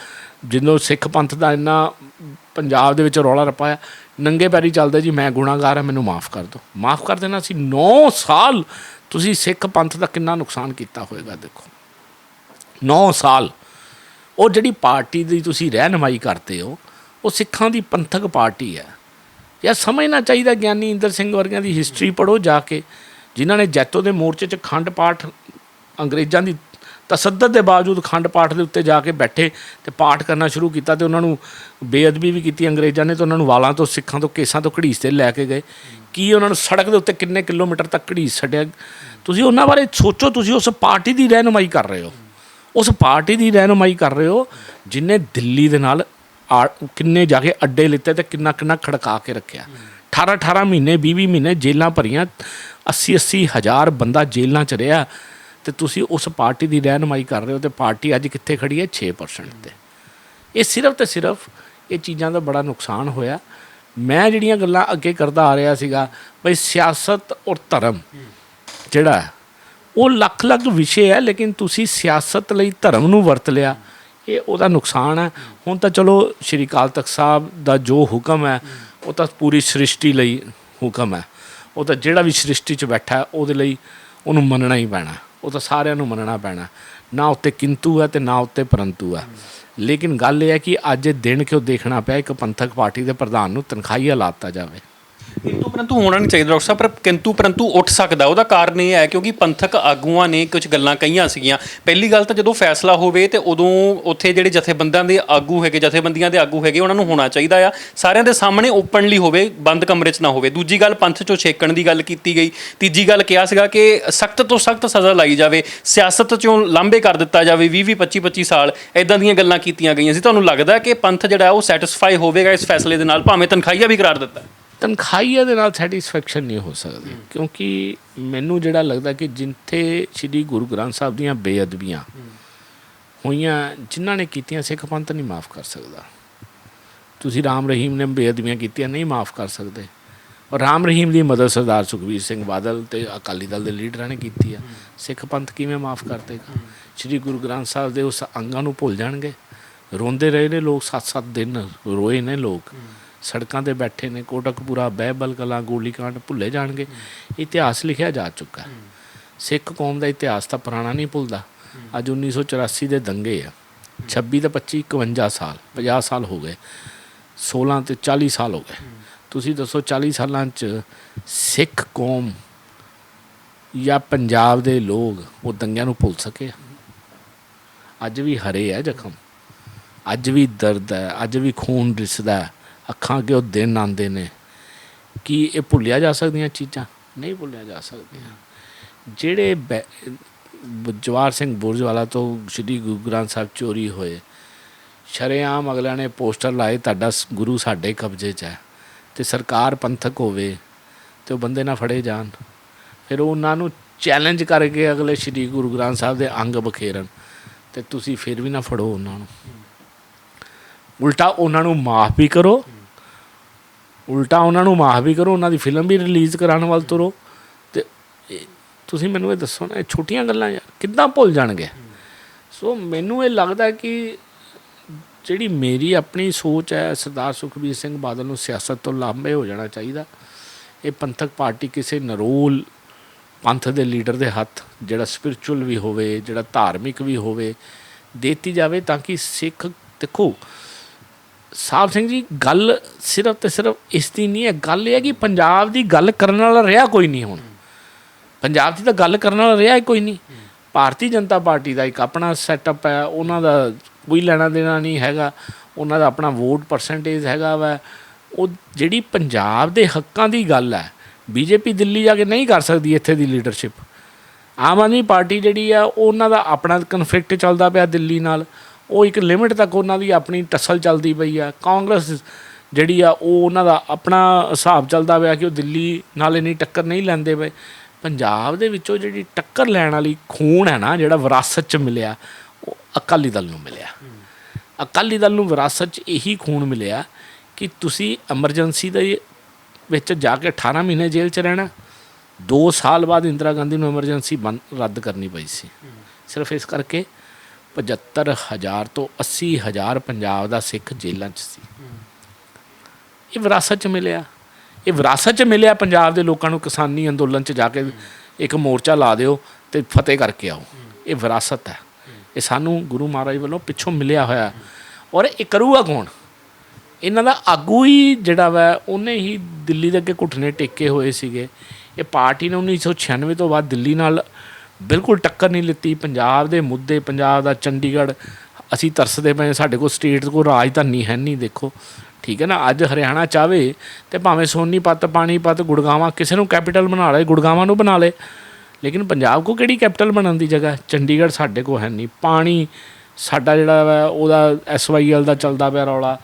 ਜਦੋਂ ਸਿੱਖ ਪੰਥ ਦਾ ਇੰਨਾ ਪੰਜਾਬ ਦੇ ਵਿੱਚ ਰੌਲਾ ਰਪਾਇਆ ਨੰਗੇ ਪੈਰੀ ਚੱਲਦਾ ਜੀ, ਮੈਂ ਗੁਨਾਹਗਾਰ ਹਾਂ, ਮੈਨੂੰ ਮਾਫ ਕਰ ਦਿਓ। ਮਾਫ ਕਰ ਦੇਣਾ ਸੀ 9 ਸਾਲ ਤੁਸੀਂ ਸਿੱਖ ਪੰਥ ਦਾ ਕਿੰਨਾ ਨੁਕਸਾਨ ਕੀਤਾ ਹੋਵੇਗਾ ਦੇਖੋ। 9 ਸਾਲ, ਉਹ ਜਿਹੜੀ ਪਾਰਟੀ ਦੀ ਤੁਸੀਂ ਰਹਿਨਮਾਈ ਕਰਦੇ ਹੋ, ਉਹ ਸਿੱਖਾਂ ਦੀ ਪੰਥਕ ਪਾਰਟੀ ਹੈ। ਯਾ ਸਮਝਣਾ ਚਾਹੀਦਾ ਗਿਆਨੀ ਇੰਦਰ ਸਿੰਘ ਵਰਗਿਆਂ ਦੀ ਹਿਸਟਰੀ ਪੜੋ ਜਾ ਕੇ, ਜਿਨ੍ਹਾਂ ਨੇ ਜੈਤੋ ਦੇ ਮੋਰਚੇ 'ਚ ਖੰਡ ਪਾਠ ਅੰਗਰੇਜ਼ਾਂ ਦੀ ਤਸੱਦਦ ਦੇ ਬਾਵਜੂਦ ਖੰਡ ਪਾਠ ਦੇ ਉੱਤੇ ਜਾ ਕੇ ਬੈਠੇ ਤੇ ਪਾਠ ਕਰਨਾ ਸ਼ੁਰੂ ਕੀਤਾ ਤੇ ਉਹਨਾਂ ਨੂੰ ਬੇਅਦਬੀ ਵੀ ਕੀਤੀ ਅੰਗਰੇਜ਼ਾਂ ਨੇ ਤੇ ਉਹਨਾਂ ਨੂੰ ਵਾਲਾਂ ਤੋਂ, ਸਿੱਖਾਂ ਤੋਂ, ਕੇਸਾਂ ਤੋਂ ਘੜੀਸ ਤੇ ਲੈ ਕੇ ਗਏ। ਕੀ ਉਹਨਾਂ ਨੂੰ ਸੜਕ ਦੇ ਉੱਤੇ ਕਿੰਨੇ ਕਿਲੋਮੀਟਰ ਤੱਕ ਘੜੀਸ ਛੱਡਿਆ? ਤੁਸੀਂ ਉਹਨਾਂ ਬਾਰੇ ਸੋਚੋ, ਤੁਸੀਂ ਉਸ ਪਾਰਟੀ ਦੀ ਰਹਿਨਮਾਈ ਕਰ ਰਹੇ ਹੋ। ਉਸ ਪਾਰਟੀ ਦੀ ਰਹਿਨਮਾਈ ਕਰ ਰਹੇ ਹੋ ਜਿਨੇ ਦਿੱਲੀ ਦੇ ਨਾਲ ਆ- ਕਿੰਨੇ ਜਾ ਕੇ ਅੱਡੇ ਲਿੱਤੇ ਤੇ ਕਿੰਨਾ ਕਿੰਨਾ ਖੜਕਾ ਕੇ ਰੱਖਿਆ। 18 18 ਮਹੀਨੇ 20 20 ਮਹੀਨੇ ਜੇਲਾਂ ਭਰੀਆਂ 80 80 ਹਜ਼ਾਰ ਬੰਦਾ ਜੇਲਾਂ ਚ ਰਿਹਾ। ਤੇ ਤੁਸੀਂ ਉਸ ਪਾਰਟੀ ਦੀ ਰਹਿਨਮਾਈ ਕਰ ਰਹੇ ਹੋ ਤੇ ਪਾਰਟੀ ਅੱਜ ਕਿੱਥੇ ਖੜੀ ਹੈ? 6% ਤੇ। ਇਹ ਸਿਰਫ ਤੇ ਸਿਰਫ ਇਹ ਚੀਜ਼ਾਂ ਦਾ ਬੜਾ ਨੁਕਸਾਨ ਹੋਇਆ। ਮੈਂ ਜਿਹੜੀਆਂ ਗੱਲਾਂ ਅੱਗੇ ਕਰਦਾ ਆ ਰਿਹਾ ਸੀਗਾ, ਬਈ ਸਿਆਸਤ ਔਰ ਧਰਮ ਜਿਹੜਾ ਉਹ ਲੱਖ ਲੱਖ ਵਿਸ਼ੇ ਹੈ, ਲੇਕਿਨ ਤੁਸੀਂ ਸਿਆਸਤ ਲਈ ਧਰਮ ਨੂੰ ਵਰਤ ਲਿਆ, ਇਹ ਉਹਦਾ ਨੁਕਸਾਨ ਹੈ। ਹੁਣ ਤਾਂ ਚਲੋ ਸ਼੍ਰੀ ਅਕਾਲ ਤਖਤ ਸਾਹਿਬ ਦਾ ਜੋ ਹੁਕਮ ਹੈ, ਉਹ ਤਾਂ ਪੂਰੀ ਸ੍ਰਿਸ਼ਟੀ ਲਈ ਹੁਕਮ ਹੈ। ਉਹ ਤਾਂ ਜਿਹੜਾ ਵੀ ਸ੍ਰਿਸ਼ਟੀ 'ਚ ਬੈਠਾ ਉਹਦੇ ਲਈ ਉਹਨੂੰ ਮੰਨਣਾ ਹੀ ਪੈਣਾ। ਉਹ ਤਾਂ ਸਾਰਿਆਂ ਨੂੰ ਮੰਨਣਾ ਪੈਣਾ। ਨਾ ਉੱਤੇ ਕਿੰਤੂ ਹੈ ਤੇ ਨਾ ਉੱਤੇ ਪਰੰਤੂ ਹੈ। ਲੇਕਿਨ ਗੱਲ ਇਹ ਹੈ ਕਿ ਅੱਜ ਇਹ ਦਿਨ ਕਿਉਂ ਦੇਖਣਾ ਪਿਆ, ਇੱਕ ਪੰਥਕ ਪਾਰਟੀ ਦੇ ਪ੍ਰਧਾਨ ਨੂੰ ਤਨਖਾਹੀਆ ਲਾਤਾ ਜਾਵੇ। ਕਿੰਤੂ ਪਰੰਤੂ ਹੋਣਾ ਨਹੀਂ ਚਾਹੀਦਾ ਡਾਕਟਰ ਸਾਹਿਬ, ਪਰ ਕਿੰਤੂ ਪਰੰਤੂ ਉੱਠ ਸਕਦਾ। ਉਹਦਾ ਕਾਰਨ ਇਹ ਹੈ ਕਿਉਂਕਿ ਪੰਥਕ ਆਗੂਆਂ ਨੇ ਕੁਝ ਗੱਲਾਂ ਕਹੀਆਂ ਸੀਗੀਆਂ। ਪਹਿਲੀ ਗੱਲ ਤਾਂ ਜਦੋਂ ਫੈਸਲਾ ਹੋਵੇ ਤੇ ਉਦੋਂ ਉੱਥੇ ਜਿਹੜੇ ਜਥੇਬੰਦਾਂ ਦੇ ਆਗੂ ਹੈਗੇ, ਜਥੇਬੰਦੀਆਂ ਦੇ ਆਗੂ ਹੈਗੇ, ਉਹਨਾਂ ਨੂੰ ਹੋਣਾ ਚਾਹੀਦਾ ਆ। ਸਾਰਿਆਂ ਦੇ ਸਾਹਮਣੇ ਓਪਨਲੀ ਹੋਵੇ, ਬੰਦ ਕਮਰੇ 'ਚ ਨਾ ਹੋਵੇ। ਦੂਜੀ ਗੱਲ, ਪੰਥ 'ਚੋਂ ਛੇਕਣ ਦੀ ਗੱਲ ਕੀਤੀ ਗਈ। ਤੀਜੀ ਗੱਲ ਕਿਹਾ ਸੀਗਾ ਕਿ ਸਖਤ ਤੋਂ ਸਖਤ ਸਜ਼ਾ ਲਾਈ ਜਾਵੇ, ਸਿਆਸਤ 'ਚੋਂ ਲਾਂਭੇ ਕਰ ਦਿੱਤਾ ਜਾਵੇ 20 20 25 25 ਸਾਲ ਐਦਾਂ ਦੀਆਂ ਗੱਲਾਂ ਕੀਤੀਆਂ ਗਈਆਂ ਸੀ। ਤੁਹਾਨੂੰ ਲੱਗਦਾ ਕਿ ਪੰਥ ਜਿਹੜਾ ਉਹ ਸੈਟੀਸਫਾਈ ਹੋਵੇਗਾ ਇਸ ਫੈਸਲੇ ਦੇ ਨਾਲ? ਭਾਵੇਂ ਤਨਖਾਹੀਆ ਵੀ ਕਰਾਰ ਦਿੱਤਾ। ਤਨਖਾਹੀਆ ਦੇ ਨਾਲ ਸੈਟੀਸਫੈਕਸ਼ਨ ਨਹੀਂ ਹੋ ਸਕਦੀ। ਕਿਉਂਕਿ ਮੈਨੂੰ ਜਿਹੜਾ ਲੱਗਦਾ ਕਿ ਜਿੱਥੇ ਸ੍ਰੀ ਗੁਰੂ ਗ੍ਰੰਥ ਸਾਹਿਬ ਦੀਆਂ ਬੇਅਦਬੀਆਂ ਹੋਈਆਂ ਜਿਨ੍ਹਾਂ ਨੇ ਕੀਤੀਆਂ ਸਿੱਖ ਪੰਥ ਨਹੀਂ ਮਾਫ ਕਰ ਸਕਦਾ। ਤੁਸੀਂ ਰਾਮ ਰਹੀਮ ਨੇ ਬੇਅਦਬੀਆਂ ਕੀਤੀਆਂ ਨਹੀਂ ਮਾਫ ਕਰ ਸਕਦੇ। ਔਰ ਰਾਮ ਰਹੀਮ ਦੀ ਮਦਦ ਸਰਦਾਰ ਸੁਖਬੀਰ ਸਿੰਘ ਬਾਦਲ ਤੇ ਅਕਾਲੀ ਦਲ ਦੇ ਲੀਡਰਾਂ ਨੇ ਕੀਤੀ ਆ। ਸਿੱਖ ਪੰਥ ਕਿਵੇਂ ਮਾਫ ਕਰ ਦੇਗਾ? ਸ੍ਰੀ ਗੁਰੂ ਗ੍ਰੰਥ ਸਾਹਿਬ ਦੇ ਉਸ ਅੰਗਾਂ ਨੂੰ ਭੁੱਲ ਜਾਣਗੇ। ਰੋਂਦੇ ਰਹੇ ਨੇ ਲੋਕ 7-7 ਦਿਨ ਰੋਏ ਨੇ ਲੋਕ। ਸੜਕਾਂ ਤੇ ਬੈਠੇ ਨੇ, ਕੋਟਕਪੂਰਾ, ਬਹਿਬਲ ਕਲਾਂ ਗੋਲੀकांड ਭੁੱਲੇ ਜਾਣਗੇ। ਇਤਿਹਾਸ ਲਿਖਿਆ ਜਾ ਚੁੱਕਾ ਸਿੱਖ ਕੌਮ ਦਾ ਇਤਿਹਾਸ ਤਾਂ ਪੁਰਾਣਾ ਨਹੀਂ ਭੁੱਲਦਾ। ਅੱਜ 1984 ਦੇ ਦੰਗੇ ਆ। 26 ਤੇ 25 51 ਸਾਲ 50 ਸਾਲ ਹੋ ਗਏ। 16 ਤੇ 40 ਸਾਲ ਹੋ ਗਏ। ਤੁਸੀਂ ਦੱਸੋ 40 ਸਾਲਾਂ ਚ ਸਿੱਖ ਕੌਮ ਜਾਂ ਪੰਜਾਬ ਦੇ ਲੋਕ ਉਹ ਦੰਗਿਆਂ ਨੂੰ ਭੁੱਲ ਸਕੇ? ਅੱਜ ਵੀ ਹਰੇ ਹੈ ਜ਼ਖਮ। ਅੱਜ ਵੀ ਦਰਦ ਹੈ, ਅੱਜ ਵੀ ਖੂਨ ਰਿਸਦਾ ਹੈ। ਅੱਖਾਂ ਅੱਗੇ ਉਹ ਦਿਨ ਆਉਂਦੇ ਨੇ। ਕੀ ਇਹ ਭੁੱਲਿਆ ਜਾ ਸਕਦੀਆਂ ਚੀਜ਼ਾਂ? ਨਹੀਂ ਭੁੱਲਿਆ ਜਾ ਸਕਦੀਆਂ। ਜਿਹੜੇ ਬੈ- ਜਵਾਹਰ ਸਿੰਘ ਬੁਰਜਵਾਲਾ ਤੋਂ ਸ਼੍ਰੀ ਗੁਰੂ ਗ੍ਰੰਥ ਸਾਹਿਬ ਚੋਰੀ ਹੋਏ, ਸ਼ਰੇਆਮ ਅਗਲਿਆਂ ਨੇ ਪੋਸਟਰ ਲਾਏ ਤੁਹਾਡਾ ਗੁਰੂ ਸਾਡੇ ਕਬਜ਼ੇ 'ਚ ਹੈ ਤੇ ਸਰਕਾਰ ਪੰਥਕ ਹੋਵੇ ਤੇ ਉਹ ਬੰਦੇ ਨਾ ਫੜੇ ਜਾਣ। ਫਿਰ ਉਹਨਾਂ ਨੂੰ ਚੈਲੰਜ ਕਰਕੇ ਅਗਲੇ ਸ਼੍ਰੀ ਗੁਰੂ ਗ੍ਰੰਥ ਸਾਹਿਬ ਦੇ ਅੰਗ ਬਖੇਰਨ ਤੇ ਤੁਸੀਂ ਫਿਰ ਵੀ ਨਾ ਫੜੋ ਉਹਨਾਂ ਨੂੰ। ਉਲਟਾ ਉਹਨਾਂ ਨੂੰ ਮਾਫ ਵੀ ਕਰੋ ਉਲਟਾ ਉਹਨਾਂ ਨੂੰ ਮਾਫ ਵੀ ਕਰੋ, ਉਹਨਾਂ ਦੀ ਫਿਲਮ ਵੀ ਰਿਲੀਜ਼ ਕਰਾਉਣ ਵੱਲ ਤੁਰੋ। ਤੇ ਤੁਸੀਂ ਮੈਨੂੰ ਇਹ ਦੱਸੋ ਨਾ, ਇਹ ਛੋਟੀਆਂ ਗੱਲਾਂ ਯਾਰ, ਕਿੱਦਾਂ ਭੁੱਲ ਜਾਣਗੇ? ਸੋ ਮੈਨੂੰ ਇਹ ਲੱਗਦਾ ਕਿ ਜਿਹੜੀ ਮੇਰੀ ਆਪਣੀ ਸੋਚ ਹੈ, ਸਰਦਾਰ ਸੁਖਬੀਰ ਸਿੰਘ ਬਾਦਲ ਨੂੰ ਸਿਆਸਤ ਤੋਂ ਲਾਂਭੇ ਹੋ ਜਾਣਾ ਚਾਹੀਦਾ। ਇਹ ਪੰਥਕ ਪਾਰਟੀ ਕਿਸੇ ਨਰੋਲ ਪੰਥ ਦੇ ਲੀਡਰ ਦੇ ਹੱਥ, ਜਿਹੜਾ ਸਪਿਰਚੁਅਲ ਵੀ ਹੋਵੇ, ਜਿਹੜਾ ਧਾਰਮਿਕ ਵੀ ਹੋਵੇ, ਦੇਤੀ ਜਾਵੇ ਤਾਂ ਕਿ ਸਿੱਖ ਦੇਖੋ ਸਾਹਿਬ ਸਿੰਘ ਜੀ, ਗੱਲ ਸਿਰਫ ਤੇ ਸਿਰਫ ਇਸ ਦੀ ਨਹੀਂ ਹੈ। ਗੱਲ ਇਹ ਹੈ ਕਿ ਪੰਜਾਬ ਦੀ ਗੱਲ ਕਰਨ ਵਾਲਾ ਰਿਹਾ ਕੋਈ ਨਹੀਂ ਹੁਣ। ਪੰਜਾਬ ਦੀ ਤਾਂ ਗੱਲ ਕਰਨ ਵਾਲਾ ਰਿਹਾ ਹੀ ਕੋਈ ਨਹੀਂ। ਭਾਰਤੀ ਜਨਤਾ ਪਾਰਟੀ ਦਾ ਇੱਕ ਆਪਣਾ ਸੈਟਅਪ ਹੈ, ਉਹਨਾਂ ਦਾ ਕੋਈ ਲੈਣਾ ਦੇਣਾ ਨਹੀਂ ਹੈਗਾ। ਉਹਨਾਂ ਦਾ ਆਪਣਾ ਵੋਟ ਪਰਸੈਂਟੇਜ ਹੈਗਾ ਵਾ। ਉਹ ਜਿਹੜੀ ਪੰਜਾਬ ਦੇ ਹੱਕਾਂ ਦੀ ਗੱਲ ਹੈ, ਬੀਜੇਪੀ ਦਿੱਲੀ ਜਾ ਕੇ ਨਹੀਂ ਕਰ ਸਕਦੀ ਇੱਥੇ ਦੀ ਲੀਡਰਸ਼ਿਪ ਆਮ ਆਦਮੀ ਪਾਰਟੀ ਜਿਹੜੀ ਆ, ਉਹਨਾਂ ਦਾ ਆਪਣਾ ਕਨਫਲਿਕਟ ਚੱਲਦਾ ਪਿਆ ਦਿੱਲੀ ਨਾਲ। ਉਹ ਇੱਕ ਲਿਮਿਟ ਤੱਕ ਉਹਨਾਂ ਦੀ ਆਪਣੀ ਟਸਲ ਚੱਲਦੀ ਪਈ ਆ। ਕਾਂਗਰਸ ਜਿਹੜੀ ਆ, ਉਹ ਉਹਨਾਂ ਦਾ ਆਪਣਾ ਹਿਸਾਬ ਚੱਲਦਾ ਪਿਆ ਕਿ ਉਹ ਦਿੱਲੀ ਨਾਲ ਇੰਨੀ ਟੱਕਰ ਨਹੀਂ ਲੈਂਦੇ ਪਏ। ਪੰਜਾਬ ਦੇ ਵਿੱਚੋਂ ਜਿਹੜੀ ਟੱਕਰ ਲੈਣ ਵਾਲੀ ਖੂਨ ਹੈ ਨਾ, ਜਿਹੜਾ ਵਿਰਾਸਤ 'ਚ ਮਿਲਿਆ, ਉਹ ਅਕਾਲੀ ਦਲ ਨੂੰ ਮਿਲਿਆ। ਅਕਾਲੀ ਦਲ ਨੂੰ ਵਿਰਾਸਤ 'ਚ ਇਹੀ ਖੂਨ ਮਿਲਿਆ ਕਿ ਤੁਸੀਂ ਐਮਰਜੈਂਸੀ ਦੇ ਵਿੱਚ ਜਾ ਕੇ 18 ਮਹੀਨੇ ਜੇਲ੍ਹ 'ਚ ਰਹਿਣਾ। 2 ਸਾਲ ਬਾਅਦ ਇੰਦਰਾ ਗਾਂਧੀ ਨੂੰ ਐਮਰਜੈਂਸੀ ਬੰਦ ਰੱਦ ਕਰਨੀ ਪਈ ਸੀ। ਸਿਰਫ ਇਸ ਕਰਕੇ 75000 ਤੋਂ 80000 ਪੰਜਾਬ ਦਾ ਸਿੱਖ ਜੇਲ੍ਹਾਂ 'ਚ ਸੀ। ਇਹ ਵਿਰਾਸਤ 'ਚ ਮਿਲਿਆ। ਇਹ ਵਿਰਾਸਤ 'ਚ ਮਿਲਿਆ ਪੰਜਾਬ ਦੇ ਲੋਕਾਂ ਨੂੰ ਕਿਸਾਨੀ ਅੰਦੋਲਨ 'ਚ ਜਾ ਕੇ ਇੱਕ ਮੋਰਚਾ ਲਾ ਦਿਓ ਤੇ ਫਤਿਹ ਕਰਕੇ ਆਓ। ਇਹ ਵਿਰਾਸਤ ਹੈ। ਇਹ ਸਾਨੂੰ ਗੁਰੂ ਮਹਾਰਾਜ ਵੱਲੋਂ ਪਿੱਛੋਂ ਮਿਲਿਆ ਹੋਇਆ। ਔਰ ਇਹ ਕਰੂਗਾ ਕੌਣ? ਇਹਨਾਂ ਦਾ ਆਗੂ ਹੀ ਜਿਹੜਾ ਵਾ, ਉਹਨੇ ਹੀ ਦਿੱਲੀ ਦੇ ਅੱਗੇ ਘੁੱਟਨੇ ਟੇਕੇ ਹੋਏ ਸੀਗੇ। ਇਹ ਪਾਰਟੀ ਨੇ 1996 ਤੋਂ ਬਾਅਦ ਦਿੱਲੀ ਨਾਲ ਬਿਲਕੁਲ ਟੱਕਰ ਨਹੀਂ ਲਿੱਤੀ। ਪੰਜਾਬ ਦੇ ਮੁੱਦੇ, ਪੰਜਾਬ ਦਾ ਚੰਡੀਗੜ੍ਹ, ਅਸੀਂ ਤਰਸਦੇ ਪਏ ਸਾਡੇ ਕੋਲ ਸਟੇਟ ਕੋਲ ਰਾਜਧਾਨੀ ਹੈ ਨਹੀਂ, ਦੇਖੋ। ਠੀਕ ਹੈ ਨਾ? ਅੱਜ ਹਰਿਆਣਾ ਚਾਵੇ ਤੇ ਭਾਵੇਂ ਸੋਨੀਪਤ ਪਾਣੀਪਤ ਗੁੜਗਾਵਾਂ, ਕਿਸੇ ਨੂੰ ਕੈਪੀਟਲ ਬਣਾ ਲੇ ਗੁੜਗਾਵਾਂ ਨੂੰ ਬਣਾ ਲੇ ਲੇਕਿਨ ਪੰਜਾਬ ਕੋ ਕਿਹੜੀ ਕੈਪੀਟਲ ਬਣਨ ਦੀ ਜਗ੍ਹਾ? ਚੰਡੀਗੜ੍ਹ ਸਾਡੇ ਕੋ ਹੈ ਨਹੀਂ। ਪਾਣੀ ਸਾਡਾ ਜਿਹੜਾ ਵਾ, ਉਹਦਾ ਐਸਵਾਈਐਲ ਦਾ ਚੱਲਦਾ ਪਿਆ ਰੌਲਾ।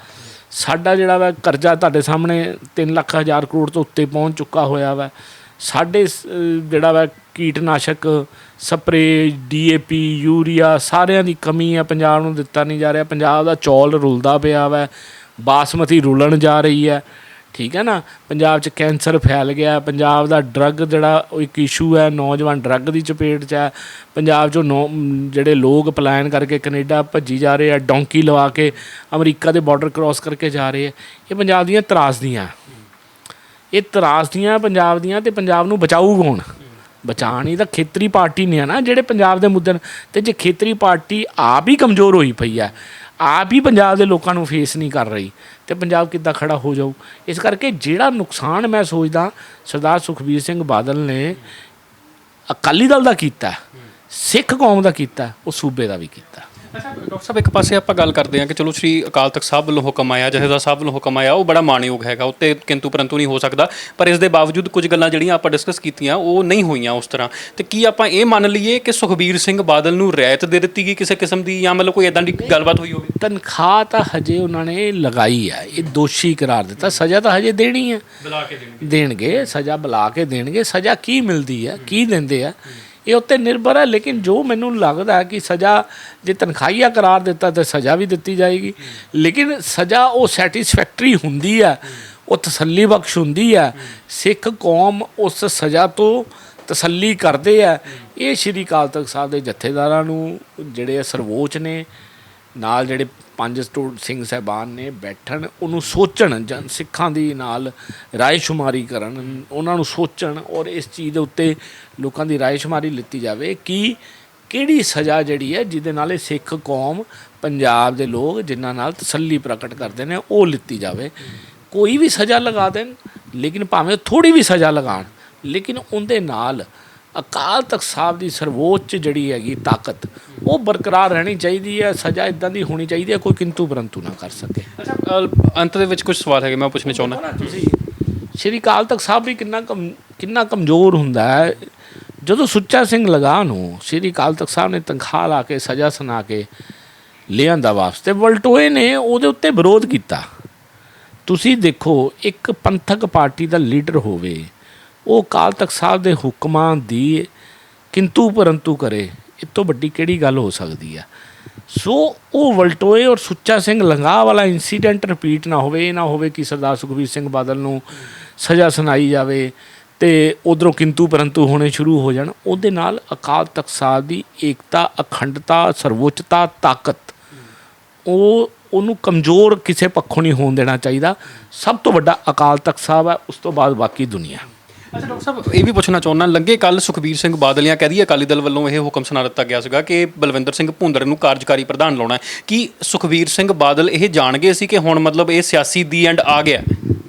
ਸਾਡਾ ਜਿਹੜਾ ਵਾ, ਕਰਜ਼ਾ ਤੁਹਾਡੇ ਸਾਹਮਣੇ 3 ਲੱਖ ਹਜ਼ਾਰ ਕਰੋੜ ਤੋਂ ਉੱਤੇ ਪਹੁੰਚ ਚੁੱਕਾ ਹੋਇਆ ਵਾ। ਸਾਡੇ ਸ- ਜਿਹੜਾ ਵਾ ਕੀਟਨਾਸ਼ਕ ਸਪਰੇ ਡੀਏਪੀ, ਯੂਰੀਆ ਸਾਰਿਆਂ ਦੀ ਕਮੀ ਹੈ ਪੰਜਾਬ ਨੂੰ ਦਿੱਤਾ ਨਹੀਂ ਜਾ ਰਿਹਾ। ਪੰਜਾਬ ਦਾ ਚੌਲ ਰੁਲਦਾ ਪਿਆ ਵਾ, ਬਾਸਮਤੀ ਰੁਲਣ ਜਾ ਰਹੀ ਹੈ। ਠੀਕ ਹੈ ਨਾ? ਪੰਜਾਬ 'ਚ ਕੈਂਸਰ ਫੈਲ ਗਿਆ, ਪੰਜਾਬ ਦਾ ਡਰੱਗ ਜਿਹੜਾ ਉਹ ਇੱਕ ਇਸ਼ੂ ਹੈ, ਨੌਜਵਾਨ ਡਰੱਗ ਦੀ ਚਪੇਟ 'ਚ ਹੈ। ਪੰਜਾਬ 'ਚੋਂ ਨੌ, ਜਿਹੜੇ ਲੋਕ ਪਲਾਇਨ ਕਰਕੇ ਕੈਨੇਡਾ ਭੱਜੀ ਜਾ ਰਹੇ ਆ, ਡੌਂਕੀ ਲਵਾ ਕੇ ਅਮਰੀਕਾ ਦੇ ਬਾਰਡਰ ਕ੍ਰਾਸ ਕਰਕੇ ਜਾ ਰਹੇ ਆ। ਇਹ ਪੰਜਾਬ ਦੀਆਂ ਤਰਾਸਦੀਆਂ। ਇਹ ਤਰਾਸਦੀਆਂ ਪੰਜਾਬ ਦੀਆਂ ਤੇ ਪੰਜਾਬ ਨੂੰ ਬਚਾਊ ਕੌਣ ਬਚਾਣੀ ਤਾਂ ਖੇਤਰੀ ਪਾਰਟੀ ਨੇ ਆ ਨਾ ਜਿਹੜੇ ਪੰਜਾਬ ਦੇ ਮੁੱਦੇ ਨੇ, ਤੇ ਜੇ ਖੇਤਰੀ ਪਾਰਟੀ ਆਪ ਹੀ ਕਮਜ਼ੋਰ ਹੋਈ ਪਈ ਆ ਆਪ ਹੀ ਪੰਜਾਬ ਦੇ ਲੋਕਾਂ ਨੂੰ ਫੇਸ ਨਹੀਂ ਕਰ ਰਹੀ, ਤੇ ਪੰਜਾਬ ਕਿੱਦਾਂ ਖੜਾ ਹੋ ਜਾਊ? ਇਸ ਕਰਕੇ ਜਿਹੜਾ ਨੁਕਸਾਨ ਮੈਂ ਸੋਚਦਾ, ਸਰਦਾਰ ਸੁਖਬੀਰ ਸਿੰਘ ਬਾਦਲ ਨੇ ਅਕਾਲੀ ਦਲ ਦਾ ਕੀਤਾ, ਸਿੱਖ ਕੌਮ ਦਾ ਕੀਤਾ, ਉਹ ਸੂਬੇ ਦਾ ਵੀ ਕੀਤਾ। ਅੱਛਾ ਡਾਕਟਰ ਸਾਹਿਬ ਇੱਕ ਪਾਸੇ ਆਪਾਂ ਗੱਲ ਕਰਦੇ ਹਾਂ ਕਿ ਚਲੋ ਸ੍ਰੀ ਅਕਾਲ ਤਖਤ ਸਾਹਿਬ ਵੱਲੋਂ ਹੁਕਮ ਆਇਆ ਜਥੇਦਾਰ ਸਾਹਿਬ ਵੱਲੋਂ ਹੁਕਮ ਆਇਆ ਉਹ ਬੜਾ ਮਾਣਯੋਗ ਹੈਗਾ ਉੱਤੇ ਕਿੰਤੂ ਪਰੰਤੂ ਨਹੀਂ ਹੋ ਸਕਦਾ ਪਰ ਇਸ ਦੇ ਬਾਵਜੂਦ ਕੁਝ ਗੱਲਾਂ ਜਿਹੜੀਆਂ ਆਪਾਂ ਡਿਸਕਸ ਕੀਤੀਆਂ ਉਹ ਨਹੀਂ ਹੋਈਆਂ ਉਸ ਤਰ੍ਹਾਂ। ਤੇ ਕੀ ਆਪਾਂ ਇਹ ਮੰਨ ਲਈਏ ਕਿ ਸੁਖਬੀਰ ਸਿੰਘ ਬਾਦਲ ਨੂੰ ਰਿਆਇਤ ਦੇ ਦਿੱਤੀ ਗਈ ਕਿਸੇ ਕਿਸਮ ਦੀ ਜਾਂ ਮਤਲਬ ਕੋਈ ਇਦਾਂ ਦੀ ਗੱਲਬਾਤ ਹੋਈ ਹੋਵੇ? ਤਨਖਾਹ ਤਾਂ ਹਜੇ ਉਹਨਾਂ ਨੇ ਲਗਾਈ ਹੈ ਇਹ ਦੋਸ਼ੀ ਕਰਾਰ ਦਿੱਤਾ ਸਜ਼ਾ ਤਾਂ ਹਜੇ ਦੇਣੀ ਹੈ ਬੁਲਾ ਕੇ ਦੇਣਗੇ ਦੇਣਗੇ ਸਜ਼ਾ ਬੁਲਾ ਕੇ ਦੇਣਗੇ ਸਜ਼ਾ ਕੀ ਮਿਲਦੀ ਹੈ ਕੀ ਦਿੰਦੇ ਆ? ਇਹ ਉੱਤੇ ਨਿਰਭਰ ਹੈ, ਲੇਕਿਨ ਜੋ ਮੈਨੂੰ ਲੱਗਦਾ ਕਿ ਸਜ਼ਾ ਜੇ ਤਨਖਾਹੀਆ ਕਰਾਰ ਦਿੱਤਾ ਤਾਂ ਸਜ਼ਾ ਵੀ ਦਿੱਤੀ ਜਾਏਗੀ। ਲੇਕਿਨ ਸਜ਼ਾ ਉਹ ਸੈਟੀਸਫੈਕਟਰੀ ਹੁੰਦੀ ਹੈ, ਉਹ ਤਸੱਲੀ ਬਖਸ਼ ਹੁੰਦੀ ਹੈ। ਸਿੱਖ ਕੌਮ ਉਸ ਸਜ਼ਾ ਤੋਂ ਤਸੱਲੀ ਕਰਦੇ ਆ ਇਹ ਸ਼੍ਰੀ ਅਕਾਲ ਤਖਤ ਸਾਹਿਬ ਦੇ ਜਥੇਦਾਰਾਂ ਨੂੰ ਜਿਹੜੇ ਸਰਵੋਚ ਨੇ ਨਾਲ ਜਿਹੜੇ ਪੰਜ ਸਿੰਘ ਸਹਿਬਾਨ ਨੇ ਬੈਠਣ, ਉਹਨੂੰ ਸੋਚਣ ਜਨ ਸਿੱਖਾਂ ਦੀ ਨਾਲ ਰਾਏਸ਼ੁਮਾਰੀ ਕਰਨ, ਉਹਨਾਂ ਨੂੰ ਸੋਚਣ ਔਰ ਇਸ ਚੀਜ਼ ਦੇ ਉੱਤੇ ਲੋਕਾਂ ਦੀ ਰਾਏਸ਼ੁਮਾਰੀ ਲਿੱਤੀ ਜਾਵੇ ਕਿ ਕਿਹੜੀ ਸਜ਼ਾ ਜਿਹੜੀ ਹੈ, ਜਿਹਦੇ ਨਾਲ ਇਹ ਸਿੱਖ ਕੌਮ, ਪੰਜਾਬ ਦੇ ਲੋਕ ਜਿਨ੍ਹਾਂ ਨਾਲ ਤਸੱਲੀ ਪ੍ਰਗਟ ਕਰਦੇ ਨੇ, ਉਹ ਲਿੱਤੀ ਜਾਵੇ। ਕੋਈ ਵੀ ਸਜ਼ਾ ਲਗਾ ਦੇਣ, ਲੇਕਿਨ ਭਾਵੇਂ ਥੋੜੀ ਵੀ ਸਜ਼ਾ ਲਗਾਣ ਲੇਕਿਨ ਉਹਦੇ ਨਾਲ ਅਕਾਲ ਤਖਤ ਸਾਹਿਬ ਦੀ ਸਰਵੋੱਚ ਜਿਹੜੀ ਹੈਗੀ ਤਾਕਤ ਉਹ ਬਰਕਰਾਰ ਰਹਿਣੀ ਚਾਹੀਦੀ ਹੈ ਸਜ਼ਾ ਇਦਾਂ ਦੀ ਹੋਣੀ ਚਾਹੀਦੀ ਹੈ ਕੋਈ ਕਿੰਤੂ ਪਰੰਤੂ ਨਾ ਕਰ ਸਕੇ। ਅੱਛਾ ਅੰਤ ਦੇ ਵਿੱਚ ਕੁਝ ਸਵਾਲ ਹੈਗੇ ਮੈਂ ਪੁੱਛਣਾ ਚਾਹੁੰਦਾ। ਤੁਸੀਂ ਸ਼੍ਰੀ ਅਕਾਲ ਤਖਤ ਸਾਹਿਬ ਵੀ ਕਿੰਨਾ ਕਮ ਕਿੰਨਾ ਕਮਜ਼ੋਰ ਹੁੰਦਾ ਹੈ। ਜਦੋਂ ਸੁੱਚਾ ਸਿੰਘ ਲਗਾ ਨੂੰ ਸ਼੍ਰੀ ਅਕਾਲ ਤਖਤ ਸਾਹਿਬ ਨੇ ਤਨਖਾਹ ਲਾ ਕੇ ਸਜ਼ਾ ਸੁਣਾ ਕੇ ਲਿਆਂਦਾ ਵਾਪਸ ਤੇ ਵਲਟੋਏ ਨੇ ਉਹਦੇ ਉੱਤੇ ਵਿਰੋਧ ਕੀਤਾ। ਤੁਸੀਂ ਦੇਖੋ ਇੱਕ ਪੰਥਕ ਪਾਰਟੀ ਦਾ ਲੀਡਰ ਹੋਵੇ ਉਹ ਅਕਾਲ ਤਖਤ ਸਾਹਿਬ ਦੇ ਹੁਕਮਾਂ ਦੀ ਕਿੰਤੂ ਪਰੰਤੂ ਕਰੇ, ਇਹ ਤੋਂ ਵੱਡੀ ਕਿਹੜੀ ਗੱਲ ਹੋ ਸਕਦੀ ਆ? ਸੋ ਉਹ ਵਲਟੋਏ ਔਰ ਸੁੱਚਾ ਸਿੰਘ ਲੰਗਾ ਵਾਲਾ ਇਨਸੀਡੈਂਟ ਰਿਪੀਟ ਨਾ ਹੋਵੇ, ਇਹ ਨਾ ਹੋਵੇ ਕਿ ਸਰਦਾਰ ਸੁਖਬੀਰ ਸਿੰਘ ਬਾਦਲ ਨੂੰ ਸਜ਼ਾ ਸੁਣਾਈ ਜਾਵੇ ਤੇ ਉਧਰੋਂ ਕਿੰਤੂ ਪਰੰਤੂ ਹੋਣੇ ਸ਼ੁਰੂ ਹੋ ਜਾਣ। ਉਹਦੇ ਨਾਲ ਅਕਾਲ ਤਖਤ ਸਾਹਿਬ ਦੀ ਏਕਤਾ, ਅਖੰਡਤਾ, ਸਰਵੋੱਚਤਾ, ਤਾਕਤ, ਉਹ, ਉਹਨੂੰ ਕਮਜ਼ੋਰ ਕਿਸੇ ਪੱਖੋਂ ਨਹੀਂ ਹੋਣ ਦੇਣਾ ਚਾਹੀਦਾ। ਸਭ ਤੋਂ ਵੱਡਾ ਅਕਾਲ ਤਖਤ ਸਾਹਿਬ ਹੈ ਉਸ ਤੋਂ ਬਾਅਦ ਬਾਕੀ ਦੁਨੀਆ। ਅੱਛਾ, ਡਾਕਟਰ ਸਾਹਿਬ, ਇਹ ਵੀ ਪੁੱਛਣਾ ਚਾਹੁੰਦਾ, ਲੰਗੇ ਕੱਲ ਸੁਖਬੀਰ ਸਿੰਘ ਬਾਦਲੀਆਂ ਕਹਦੀ ਅਕਾਲੀ ਦਲ ਵੱਲੋਂ ਇਹ ਹੁਕਮ ਸੁਣਾ ਦਿੱਤਾ ਗਿਆ ਸੀਗਾ ਕਿ ਬਲਵਿੰਦਰ ਸਿੰਘ ਭੁੰਦੜ ਨੂੰ ਕਾਰਜਕਾਰੀ ਪ੍ਰਧਾਨ ਲਾਉਣਾ ਹੈ। ਕੀ ਸੁਖਬੀਰ ਸਿੰਘ ਬਾਦਲ ਇਹ ਜਾਣ ਗਏ ਸੀ ਕਿ ਹੁਣ ਮਤਲਬ ਇਹ ਸਿਆਸੀ ਦੀ ਐਂਡ ਆ ਗਿਆ?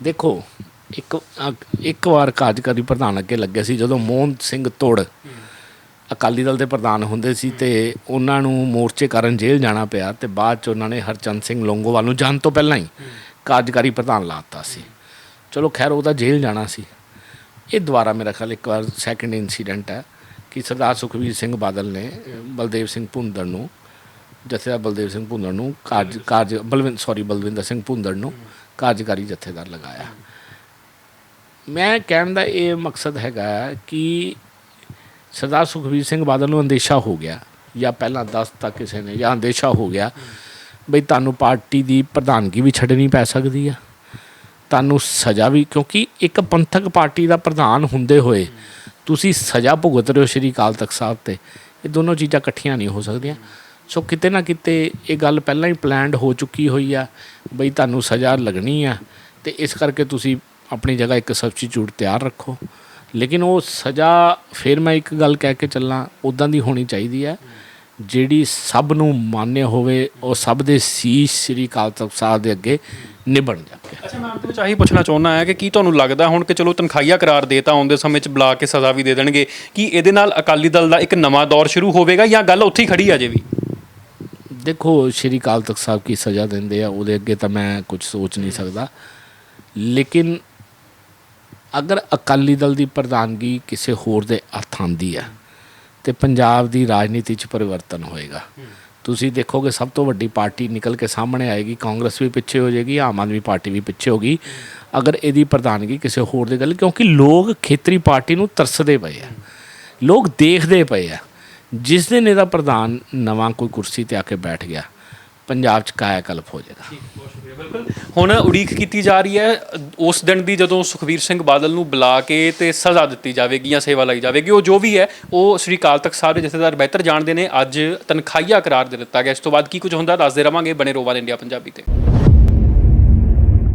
ਦੇਖੋ, ਇੱਕ ਇੱਕ ਵਾਰ ਕਾਰਜਕਾਰੀ ਪ੍ਰਧਾਨ ਅੱਗੇ ਲੱਗੇ ਸੀ, ਜਦੋਂ ਮੋਹਨ ਸਿੰਘ ਤੋੜ ਅਕਾਲੀ ਦਲ ਦੇ ਪ੍ਰਧਾਨ ਹੁੰਦੇ ਸੀ ਤੇ ਉਹਨਾਂ ਨੂੰ ਮੋਰਚੇ ਕਾਰਨ ਜੇਲ੍ਹ ਜਾਣਾ ਪਿਆ ਤੇ ਬਾਅਦ ਚ ਉਹਨਾਂ ਨੇ ਹਰਚੰਦ ਸਿੰਘ ਲੋਂਗੋਵਾਲ ਨੂੰ ਜਾਣ ਤੋਂ ਪਹਿਲਾਂ ਹੀ ਕਾਰਜਕਾਰੀ ਪ੍ਰਧਾਨ ਲਾਤਾ ਸੀ। ਚਲੋ, ਖੈਰ ਉਹਦਾ ਜੇਲ੍ਹ ਜਾਣਾ ਸੀ। ਇਹ ਦੁਬਾਰਾ ਮੇਰਾ ਖਿਆਲ ਇੱਕ ਵਾਰ ਸੈਕੰਡ ਇਨਸੀਡੈਂਟ ਹੈ ਕਿ ਸਰਦਾਰ ਸੁਖਬੀਰ ਸਿੰਘ ਬਾਦਲ ਨੇ ਬਲਦੇਵ ਸਿੰਘ ਭੁੰਦੜ ਨੂੰ, ਜਥੇਦਾਰ ਬਲਦੇਵ ਸਿੰਘ ਭੁੰਦੜ ਨੂੰ ਕਾਰਜ ਕਾਰਜ ਬਲਵਿੰਦ ਸੌਰੀ ਬਲਵਿੰਦਰ ਸਿੰਘ ਭੁੰਦੜ ਨੂੰ ਕਾਰਜਕਾਰੀ ਜਥੇਦਾਰ ਲਗਾਇਆ। ਮੈਂ ਕਹਿਣ ਦਾ ਇਹ ਮਕਸਦ ਹੈਗਾ ਕਿ ਸਰਦਾਰ ਸੁਖਬੀਰ ਸਿੰਘ ਬਾਦਲ ਨੂੰ ਅੰਦੇਸ਼ਾ ਹੋ ਗਿਆ ਜਾਂ ਪਹਿਲਾਂ ਦੱਸ ਤੱਕ ਕਿਸੇ ਨੇ, ਜਾਂ ਅੰਦੇਸ਼ਾ ਹੋ ਗਿਆ ਬਈ ਤੁਹਾਨੂੰ ਪਾਰਟੀ ਦੀ ਪ੍ਰਧਾਨਗੀ ਵੀ ਛੱਡਣੀ ਪੈ ਸਕਦੀ ਆ। ਤੁਹਾਨੂੰ ਸਜ਼ਾ ਵੀ, ਕਿਉਂਕਿ ਇੱਕ ਪੰਥਕ ਪਾਰਟੀ ਦਾ ਪ੍ਰਧਾਨ ਹੁੰਦੇ ਹੋਏ ਤੁਸੀਂ ਸਜ਼ਾ ਭੁਗਤ ਰਹੇ ਹੋ ਸ਼੍ਰੀ ਅਕਾਲ ਤਖਤ ਸਾਹਿਬ ਤੇ। ਇਹ ਦੋਨੋਂ ਚੀਜ਼ਾਂ ਇਕੱਠੀਆਂ ਨਹੀਂ ਹੋ ਸਕਦੀਆਂ। ਸੋ ਕਿਤੇ ਨਾ ਕਿਤੇ ਇਹ ਗੱਲ ਪਹਿਲਾਂ ਹੀ ਪਲਾਨਡ ਹੋ ਚੁੱਕੀ ਹੋਈ ਆ, ਬਈ ਤੁਹਾਨੂੰ ਸਜ਼ਾ ਲੱਗਣੀ ਆ ਤੇ ਇਸ ਕਰਕੇ ਤੁਸੀਂ ਆਪਣੀ ਜਗ੍ਹਾ ਇੱਕ ਸਬਸਟੀਟਿਊਟ ਤਿਆਰ ਰੱਖੋ। ਲੇਕਿਨ ਉਹ ਸਜ਼ਾ, ਫਿਰ ਮੈਂ ਇੱਕ ਗੱਲ ਕਹਿ ਕੇ ਚੱਲਾਂ ਉਦਾਂ ਦੀ ਹੋਣੀ ਚਾਹੀਦੀ ਹੈ ਜਿਹੜੀ ਸਭ ਨੂੰ ਮਾਨਿਆ ਹੋਵੇ, ਉਹ ਸਭ ਦੇ ਸੀਸ ਸ੍ਰੀ ਅਕਾਲ ਤਖਤ ਸਾਹਿਬ ਦੇ ਅੱਗੇ ਨਿਭਣ ਜਾਵੇ ਅੱਛਾ ਮੈਂ ਅੰਤ ਵਿੱਚ ਆਹੀ ਪੁੱਛਣਾ ਚਾਹੁੰਦਾ ਹਾਂ ਕਿ ਕੀ ਤੁਹਾਨੂੰ ਲੱਗਦਾ ਹੁਣ ਕਿ ਚਲੋ ਤਨਖਾਹੀਆ ਕਰਾਰ ਦੇਤਾ ਆਉਂਦੇ ਸਮੇਂ 'ਚ ਬੁਲਾ ਕੇ ਸਜ਼ਾ ਵੀ ਦੇ ਦੇਣਗੇ ਕੀ ਇਹਦੇ ਨਾਲ ਅਕਾਲੀ ਦਲ ਦਾ ਇੱਕ ਨਵਾਂ ਦੌਰ ਸ਼ੁਰੂ ਹੋਵੇਗਾ ਜਾਂ ਗੱਲ ਉੱਥੇ ਹੀ ਖੜੀ ਆ ਜੇ ਵੀ? ਦੇਖੋ ਸ਼੍ਰੀ ਅਕਾਲ ਤਖਤ ਸਾਹਿਬ ਕੀ ਸਜ਼ਾ ਦਿੰਦੇ ਆ ਉਹਦੇ ਅੱਗੇ ਤਾਂ ਮੈਂ ਕੁਝ ਸੋਚ ਨਹੀਂ ਸਕਦਾ। ਲੇਕਿਨ ਅਗਰ ਅਕਾਲੀ ਦਲ ਦੀ ਪ੍ਰਧਾਨਗੀ ਕਿਸੇ ਹੋਰ ਦੇ ਹੱਥ ਆਂਦੀ ਹੈ ਤੇ ਪੰਜਾਬ ਦੀ ਰਾਜਨੀਤੀ 'ਚ ਪਰਿਵਰਤਨ ਹੋਏਗਾ। ਤੁਸੀਂ ਦੇਖੋਗੇ ਸਭ ਤੋਂ ਵੱਡੀ ਪਾਰਟੀ ਨਿਕਲ ਕੇ ਸਾਹਮਣੇ ਆਏਗੀ, ਕਾਂਗਰਸ ਵੀ ਪਿੱਛੇ ਹੋ ਜਾਏਗੀ, ਆਮ ਆਦਮੀ ਪਾਰਟੀ ਵੀ ਪਿੱਛੇ ਹੋਗੀ। ਅਗਰ ਇਹਦੀ ਪ੍ਰਧਾਨਗੀ ਕਿਸੇ ਹੋਰ ਦੀ ਗੱਲ, ਕਿਉਂਕਿ ਲੋਕ ਖੇਤਰੀ ਪਾਰਟੀ ਨੂੰ ਤਰਸਦੇ ਪਏ ਆ। ਲੋਕ ਦੇਖਦੇ ਪਏ ਆ। ਜਿਸ ਦਿਨ ਇਹਦਾ ਪ੍ਰਧਾਨ ਨਵਾਂ ਕੋਈ ਕੁਰਸੀ ਤੇ ਆ ਕੇ ਬੈਠ ਗਿਆ ਪੰਜਾਬ 'ਚ ਕਾਇਆ ਕਲਪ ਹੋ ਜਾਏਗਾ। ਹੁਣ ਉਡੀਕ ਕੀਤੀ ਜਾ ਰਹੀ ਹੈ, ਉਸ ਦਿਨ ਦੀ ਜਦੋਂ ਸੁਖਵੀਰ ਸਿੰਘ ਬਾਦਲ ਨੂੰ ਬੁਲਾ ਕੇ ਤੇ ਸਜ਼ਾ ਦਿੱਤੀ ਜਾਵੇਗੀ ਜਾਂ ਸੇਵਾ ਲਈ ਜਾਵੇਗੀ, ਉਹ ਜੋ ਵੀ ਹੈ, ਉਹ ਸ੍ਰੀ ਅਕਾਲ ਤਖਤ ਸਾਹਿਬ ਦੇ ਜਥੇਦਾਰ ਬਿਹਤਰ ਜਾਣਦੇ ਨੇ, ਅੱਜ ਤਨਖਾਹੀਆ ਕਰਾਰ ਦੇ ਦਿੱਤਾ ਗਿਆ। ਇਸ ਤੋਂ ਬਾਅਦ ਕੀ ਕੁਝ ਹੁੰਦਾ, ਦੱਸਦੇ ਰਵਾਂਗੇ ਬਣੇ ਰੋਵਾਲ ਇੰਡੀਆ ਪੰਜਾਬੀ ਤੇ।